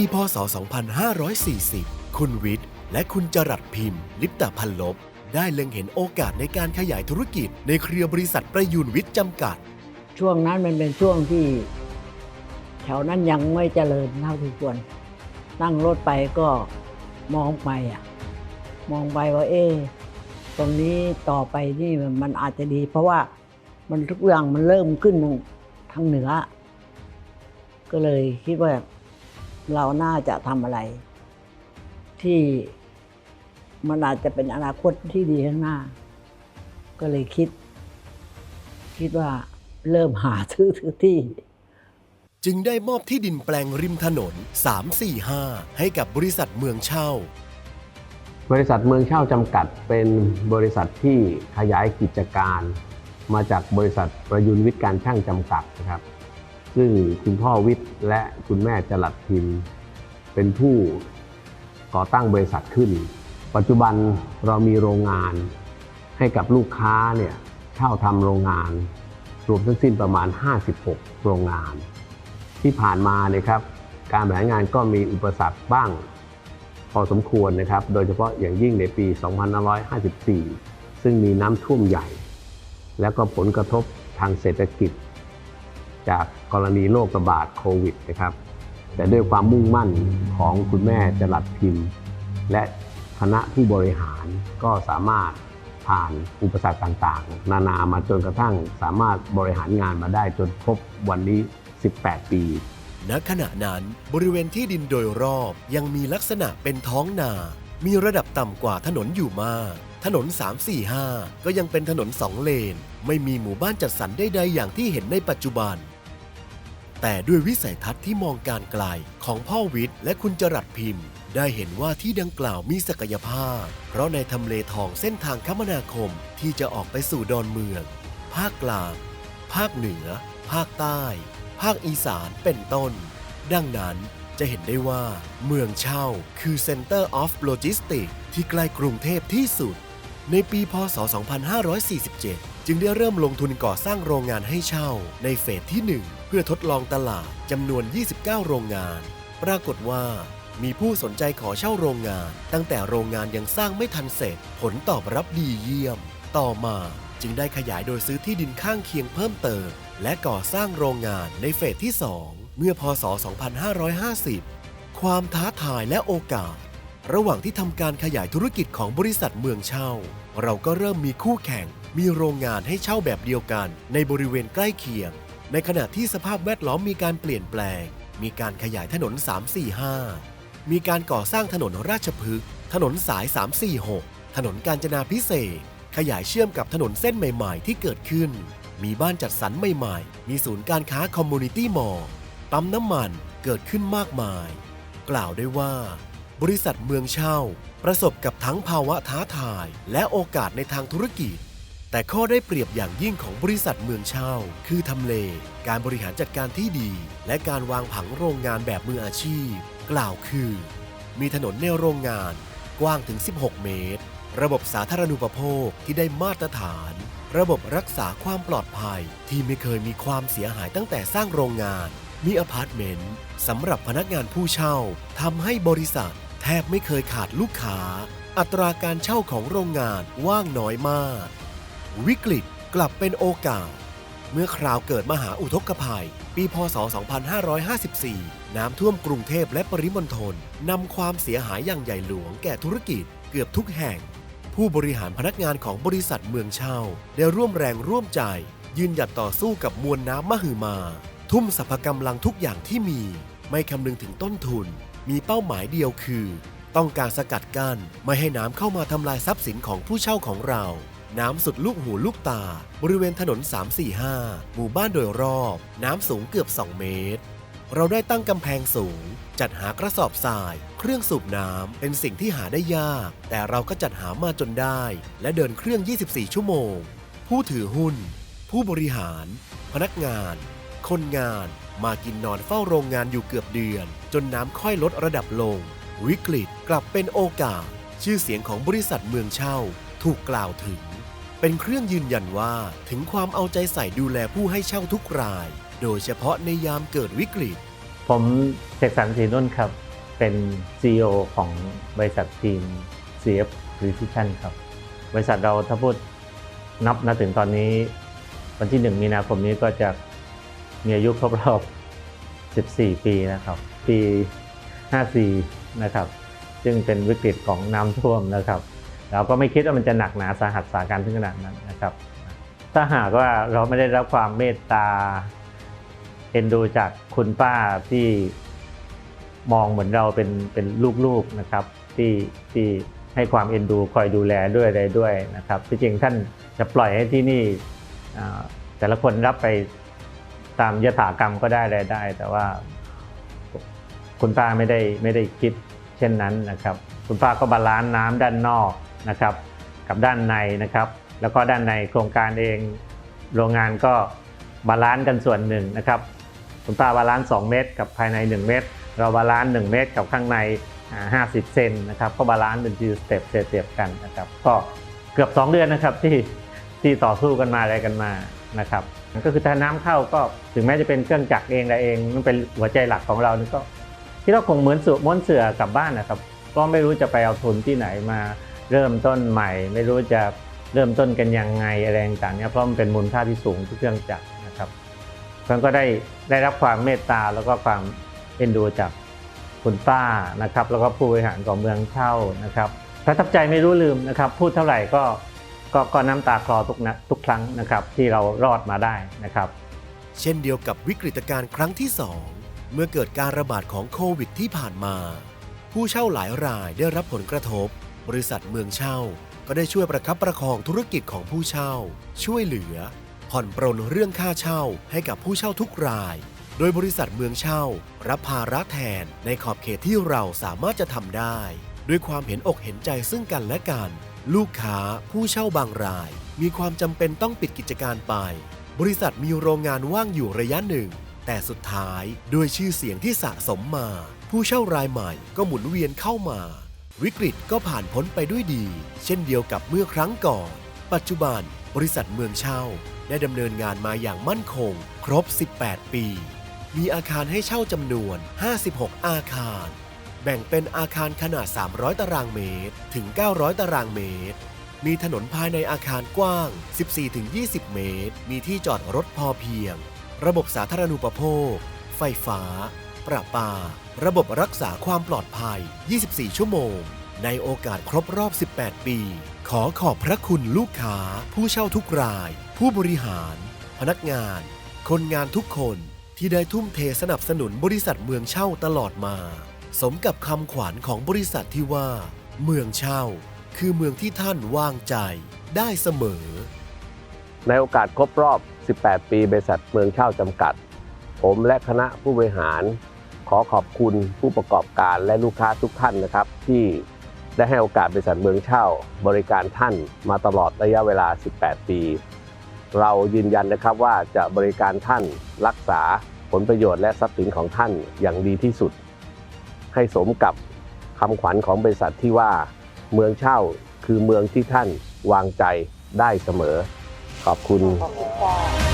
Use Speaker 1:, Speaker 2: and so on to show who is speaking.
Speaker 1: ปีพศ 2540 คุณวิทย์และคุณจรัสพิมพ์ ลิปตาพันลบ ได้เล็งเห็นโอกาสในการขยายธุรกิจในเครือบริษัทประยูนวิทย์จำกัด
Speaker 2: ช่วงนั้นมันเป็นช่วงที่แถวนั้นยังไม่เจริญเท่าที่ควร นั่งรถไปก็มองไปอะ มองไปว่าเอ๊ะตรงนี้ต่อไปนี่มันอาจจะดี เพราะว่ามันทุกอย่างมันเริ่มขึ้นทางเหนือ ก็เลยคิดว่า เราน่าจะทำอะไร ที่มันอาจจะเป็นอนาคตที่ดีข้างหน้า ก็เลยคิด คิดว่าเริ่มหาซื้อซื้อที่
Speaker 1: จึงได้มอบที่ดินแปลงริมถนน 345 ให้กับบริษัทเมืองเช่า
Speaker 3: บริษัทเมืองเช่าจำกัดเป็นบริษัทที่ขยายกิจการ มาจากบริษัทประยุนวิทย์การช่างจำกัดนะครับ ซึ่งคุณพ่อวิทย์และคุณแม่จรัดพิมพ์ เป็นผู้ก่อตั้งบริษัทขึ้น ปัจจุบันเรามีโรงงานให้กับลูกค้าเนี่ยเช่าทำโรงงาน รวมทั้งสิ้นประมาณ 56 โรงงาน ที่ผ่านมาเนี่ยครับ การบริหารงานก็มีอุปสรรคบ้าง พอสมควรนะครับ โดยเฉพาะอย่างยิ่งในปี 2554 ซึ่งมีน้ำท่วมใหญ่ แล้วก็ผลกระทบทางเศรษฐกิจ จากกรณีโรคระบาดโควิดนะครับ แต่ด้วยความมุ่งมั่นของคุณแม่จรัดพิมพ์ และคณะผู้บริหารก็สามารถผ่านอุปสรรคต่างๆ นานามาจนกระทั่งสามารถบริหารงานมาได้จนครบวันนี้ 18 ปี
Speaker 1: ณ ขณะนั้นบริเวณที่ดินโดยรอบยังมีลักษณะเป็นท้องนา มีระดับต่ำกว่าถนนอยู่มาก ถนน 345 ก็ยังเป็นถนนสองเลน ไม่มีหมู่บ้านจัดสรรใดๆอย่างที่เห็นในปัจจุบัน แต่ด้วยวิสัยทัศน์ที่มองการไกลของพ่อวิทย์และคุณจรัสพิมพ์ ได้เห็นว่าที่ดังกล่าวมีศักยภาพ เพราะในทำเลทองเส้นทางคมนาคมที่จะออกไปสู่ดอนเมือง ภาคกลาง ภาคเหนือ ภาคใต้ ภาคอีสานเป็นต้น ดังนั้นจะเห็นได้ว่า เมืองเช่าคือ Center of Logistics ที่ใกล้กรุงเทพที่สุด ในปีพศ 2547 จึงได้เริ่มลงทุนก่อสร้างโรงงานให้เช่า ในเฟสที่ 1 เพื่อทดลองตลาดจำนวน 29 โรงงาน ปรากฏว่ามีผู้สนใจขอเช่าโรงงาน ตั้งแต่โรงงานยังสร้างไม่ทันเสร็จ ผลตอบรับดีเยี่ยม ต่อมาจึงได้ขยายโดยซื้อที่ดินข้างเคียงเพิ่มเติม และก่อสร้างโรงงานในเฟสที่ 2 เมื่อพศ 2550 ความท้าทายและโอกาส ระหว่างที่ทำการขยายธุรกิจของบริษัทเมืองเช่า เราก็เริ่มมีคู่แข่ง มีโรงงานให้เช่าแบบเดียวกัน ในบริเวณใกล้เคียง ในขณะที่สภาพแวดล้อมมีการเปลี่ยนแปลง มีการขยายถนน 345 มีการก่อสร้างถนนราชพฤกษ์ถนนสาย 346 ถนนกาญจนาพิเศษ ขยายเชื่อมกับถนนเส้นใหม่ ๆ ที่เกิดขึ้น มีบ้านจัดสรรใหม่ ๆ มีศูนย์การค้าคอมมูนิตี้มอลล์ปั๊มน้ำมันเกิดขึ้นมากมาย กล่าวได้ว่า บริษัทเมืองเช่า ประสบกับทั้งภาวะท้าทายและโอกาสในทางธุรกิจ แต่ข้อได้เปรียบอย่างยิ่งของบริษัทเมืองเช่า คือทำเล การบริหารจัดการที่ดี และการวางผังโรงงานแบบมืออาชีพ กล่าวคือ มีถนนในโรงงาน กว้างถึง 16 เมตร ระบบสาธารณูปโภคที่ได้มาตรฐาน ระบบรักษาความปลอดภัย ที่ไม่เคยมีความเสียหายตั้งแต่สร้างโรงงาน มีอพาร์ตเมนต์สำหรับพนักงานผู้เช่าทำให้บริษัท ทบไม่เคยขาดลูกค้า อัตราการเช่าของโรงงานว่างน้อยมาก วิกฤตกลับเป็นโอกาส เมื่อคราวเกิดมหาอุทกภัย ปีพศ 2554 น้ำท่วมกรุงเทพและปริมณฑลนำความเสียหายอย่างใหญ่หลวงแก่ธุรกิจเกือบทุกแห่ง ผู้บริหารพนักงานของบริษัทเมืองเช่า ได้ร่วมแรงร่วมใจ ยืนหยัดต่อสู้กับมวลน้ำมหึมา ทุ่มสรรพกำลังทุกอย่างที่มี ไม่คำนึงถึงต้นทุน มีเป้าหมายเดียวคือ ต้องการสกัดกั้นไม่ให้น้ำเข้ามาทำลายทรัพย์สินของผู้เช่าของเรา น้ำสุดลูกหูลูกตา บริเวณถนน 345 หมู่บ้านโดยรอบ น้ำสูงเกือบ 2 เมตร เราได้ตั้งกำแพงสูง จัดหากระสอบทราย เครื่องสูบน้ำเป็นสิ่งที่หาได้ยาก แต่เราก็จัดหามาจนได้ และเดินเครื่อง 24 ชั่วโมง ผู้ถือหุ้น ผู้บริหาร พนักงาน คนงาน มากินนอนเฝ้าโรงงานอยู่เกือบเดือน จนน้ำค่อยลดระดับลง วิกฤตกลับเป็นโอกาส ชื่อเสียงของบริษัทเมืองเช่า ถูกกล่าวถึง เป็นเครื่องยืนยันว่าถึงความเอาใจใส่ดูแลผู้ให้เช่าทุกราย โดยเฉพาะในยามเกิดวิกฤต
Speaker 4: ผมเสกสรรศรีนุ่นครับ เป็น CEO ของบริษัททีม CF Precision ครับ บริษัทเราถ้าพูดนับณถึงตอนนี้ วันที่ 1 มีนาคมนี้ก็จะ มีอายุครบรอบ 14 ปีนะครับ ปี 54 นะครับ ซึ่งเป็นวิกฤตของน้ำท่วมนะครับ เราก็ไม่คิดว่ามันจะหนักหนาสาหัสสาการถึงขนาดนั้นนะครับ ถ้าหากว่าเราไม่ได้รับความเมตตาเอ็นดูจากคุณป้าที่มองเหมือนเราเป็นเป็นลูกๆนะครับ ที่ที่ให้ความเอ็นดูคอยดูแลด้วยอะไรด้วยนะครับที่จริงท่านจะปล่อยให้ที่นี่แต่ละคนรับไป ตามยถากรรมก็ได้อะไรได้ แต่ว่าคุณป้าไม่ได้ไม่ได้คิดเช่นนั้นนะครับ คุณป้าก็บาลานซ์น้ำด้านนอกนะครับ กับด้านในนะครับ แล้วก็ด้านในโครงการเองโรงงานก็บาลานซ์กันส่วนหนึ่งนะครับ คุณป้าบาลานซ์2เมตร กับภายใน 1 เมตร เราบาลานซ์1เมตร กับข้างในอ่า50 เซนนะครับก็บาลานซ์เป็นทีสเต็ปเสียบกันนะครับก็เกือบ 2 เดือนนะครับที่ที่ต่อสู้กันมาอะไรกันมา นะครับก็คือถ้าน้ำเข้าก็ถึงแม้จะเป็นเครื่องจักรเองอะไรเองมันเป็นหัวใจหลักของเรานี่ก็ที่เราคงเหมือนสือม้วนเสือกลับบ้านนะครับก็ไม่รู้จะไปเอาทุนที่ไหนมาเริ่มต้นใหม่ ไม่รู้จะเริ่มต้นกันยังไงอะไรต่างๆเนี่ยเพราะมันเป็นมูลค่าที่สูงที่เครื่องจักรนะครับเพื่อนก็ได้ได้รับความเมตตาแล้วก็ความเอ็นดูจากคุณป้านะครับ แล้วก็ผู้บริหารของเมืองเช่านะครับประทับใจไม่รู้ลืมนะครับ พูดเท่าไหร่ก็ ก็ก็น้ำตาคลอทุกนะทุกครั้งนะครับที่เรารอดมาได้นะครับ
Speaker 1: เช่นเดียวกับวิกฤตการณ์ครั้งที่ 2 เมื่อเกิดการระบาดของโควิดที่ผ่านมา ผู้เช่าหลายรายได้รับผลกระทบ บริษัทเมืองเช่า ก็ได้ช่วยประคับประคองธุรกิจของผู้เช่า ช่วยเหลือ ผ่อนปรนเรื่องค่าเช่าให้กับผู้เช่าทุกราย โดยบริษัทเมืองเช่า รับภาระแทนในขอบเขตที่เราสามารถจะทำได้ ด้วยความเห็นอกเห็นใจซึ่งกันและกัน ลูกค้าผู้เช่าบางราย มีความจำเป็นต้องปิดกิจการไป บริษัทมีโรงงานว่างอยู่ระยะหนึ่ง แต่สุดท้ายด้วยชื่อเสียงที่สะสมมา ผู้เช่ารายใหม่ก็หมุนเวียนเข้ามา วิกฤตก็ผ่านพ้นไปด้วยดี เช่นเดียวกับเมื่อครั้งก่อน ปัจจุบัน บริษัทเมืองเช่า ได้ดำเนินงานมาอย่างมั่นคง ครบ 18 ปี มีอาคารให้เช่าจำนวน 56 อาคาร แบ่งเป็นอาคารขนาด 300 ตารางเมตร ถึง 900 ตารางเมตร มีถนนภายในอาคารกว้าง 14-20 เมตร มีที่จอดรถพอเพียง ระบบสาธารณูปโภค ไฟฟ้า ประปา ระบบรักษาความปลอดภัย 24 ชั่วโมง ในโอกาสครบรอบ 18 ปี ขอขอบพระคุณลูกค้า ผู้เช่าทุกราย ผู้บริหาร พนักงาน คนงานทุกคนที่ได้ทุ่มเทสนับสนุนบริษัทเมืองเช่าตลอดมา สมกับคำขวัญของบริษัทที่ว่า เมืองเช่า คือเมืองที่ท่านวางใจได้เสมอ
Speaker 3: ในโอกาสครบรอบ 18 ปีบริษัทเมืองเช่าจำกัด ผมและคณะผู้บริหาร ขอขอบคุณผู้ประกอบการและลูกค้าทุกท่านนะครับ ที่ได้ให้โอกาสบริษัทเมืองเช่า บริการท่านมาตลอดระยะเวลา 18 ปี เรายืนยันนะครับว่าจะบริการท่านรักษาผลประโยชน์และทรัพย์สินของท่านอย่างดีที่สุด ให้สมกับคำขวัญของบริษัทที่ว่า เมืองเช่าคือเมืองที่ท่านวางใจได้เสมอ ขอบคุณ
Speaker 2: ขอบคุณค่ะ